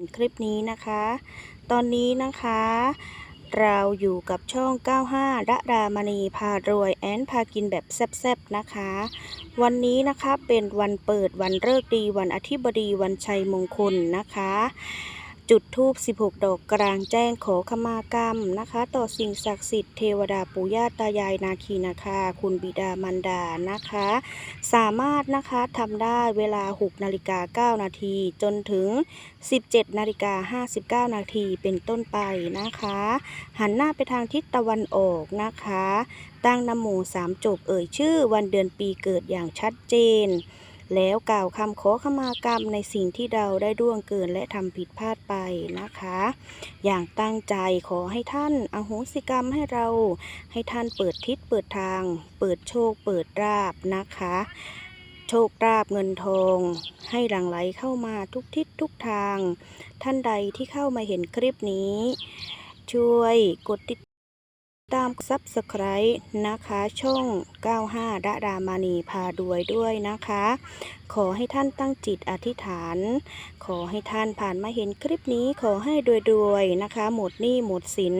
ห็นคลิปนี้นะคะ ตอนนี้นะคะ เราอยู่กับช่อง 95ระดามณีพารวยแอนพากินแบบแซ่บๆนะคะ วันนี้นะคะเป็นวันเปิดวันเลิกดีวันอธิบดีวันชัยมงคลนะคะ จุดทูบ16 ดอกกลางแจ้งขอขมากรรมนะคะ ต่อสิ่งศักดิ์สิทธิ์เทวดาปู่ย่าตายายนาคีนาคา คุณบิดามารดานะคะ สามารถนะคะทำได้เวลา 6 นาฬิกา 9 นาที จนถึง 17 นาฬิกา 59 นาทีเป็นต้นไปนะคะ หันหน้าไปทางทิศตะวันออกนะคะ ตั้งนโมสามจบเอ่ยชื่อวันเดือนปีเกิดอย่างชัดเจน แล้วกล่าวคำขอขมากรรมในสิ่งที่เราได้ร่วงเกินและทำผิดพลาดไปนะคะ อย่างตั้งใจขอให้ท่านอโหสิกรรมให้เรา ให้ท่านเปิดทิศเปิดทาง เปิดโชคเปิดราบนะคะ โชคราบเงินทอง ให้หลั่งไหลเข้ามาทุกทิศทุกทาง ท่านใดที่เข้ามาเห็นคลิปนี้ ช่วยกดติด ตามซับสไคร b ์นะคะช่อง 95ดาดามานีพาด้วยด้วยนะคะ ขอให้ท่านตั้งจิตอธิษฐาน ขอให้ท่านผ่านมาเห็นคลิปนี้ขอให้รวยๆนะคะ หมดหนี้หมดสิน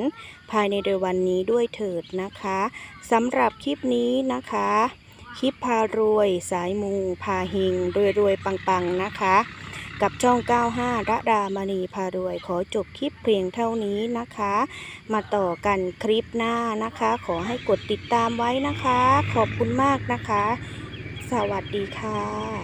ภายในเดือนวันนี้ด้วยเถิดนะคะสำหรับคลิปนี้นะคะ คลิปพารวย สายมูพาหิงรวยๆปังๆนะคะ กับช่อง 95 ระดามณีพารวย ขอจบคลิปเพียงเท่านี้นะคะ มาต่อกันคลิปหน้านะคะ ขอให้กดติดตามไว้นะคะ ขอบคุณมากนะคะ สวัสดีค่ะ